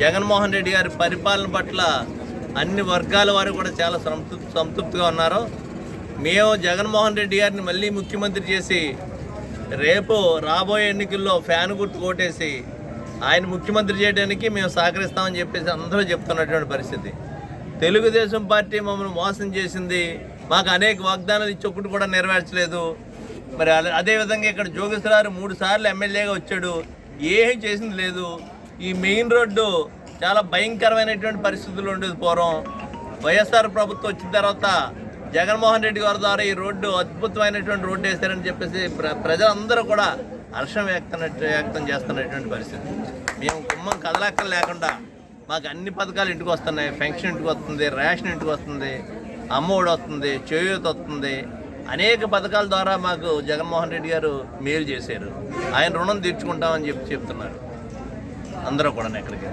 జగన్మోహన్ రెడ్డి గారి పరిపాలన పట్ల అన్ని వర్గాల వారు కూడా చాలా సంతృప్తి సంతృప్తిగా ఉన్నారు. మేము జగన్మోహన్ రెడ్డి గారిని మళ్ళీ ముఖ్యమంత్రి చేసి రేపు రాబోయే ఎన్నికల్లో ఫ్యాన్ గుర్తు కొట్టేసి ఆయన ముఖ్యమంత్రి చేయడానికి మేము సహకరిస్తామని చెప్పేసి అందరూ చెప్తున్నటువంటి పరిస్థితి. తెలుగుదేశం పార్టీ మమ్మల్ని మోసం చేసింది. మాకు అనేక వాగ్దానాలు ఇచ్చి ఒకటి కూడా నెరవేర్చలేదు. మరి అదే- అదేవిధంగా ఇక్కడ జోగేశ్వరారు మూడు సార్లు ఎమ్మెల్యేగా వచ్చాడు. ఏం చేసింది లేదు. ఈ మెయిన్ రోడ్డు చాలా భయంకరమైనటువంటి పరిస్థితులు ఉండేది పూర్వం. వైఎస్ఆర్ ప్రభుత్వం వచ్చిన తర్వాత జగన్మోహన్ రెడ్డి గారి ద్వారా ఈ రోడ్డు అద్భుతమైనటువంటి రోడ్డు వేశారని చెప్పేసి ప్ర ప్రజలందరూ కూడా హర్షం వ్యక్తం వ్యక్తం చేస్తున్నటువంటి పరిస్థితి. మేము కుమ్మం కదలాక్కలు లేకుండా మాకు అన్ని పథకాలు ఇంటికి వస్తున్నాయి. పెన్షన్ ఇంటికి వస్తుంది రేషన్ ఇంటికి వస్తుంది అమ్మఒడి వస్తుంది చేయూత వస్తుంది. అనేక పథకాల ద్వారా మాకు జగన్మోహన్ రెడ్డి గారు మేలు చేశారు. ఆయన రుణం తీర్చుకుంటామని చెప్పి చెప్తున్నారు. అందరూ కూడా ఇక్కడికి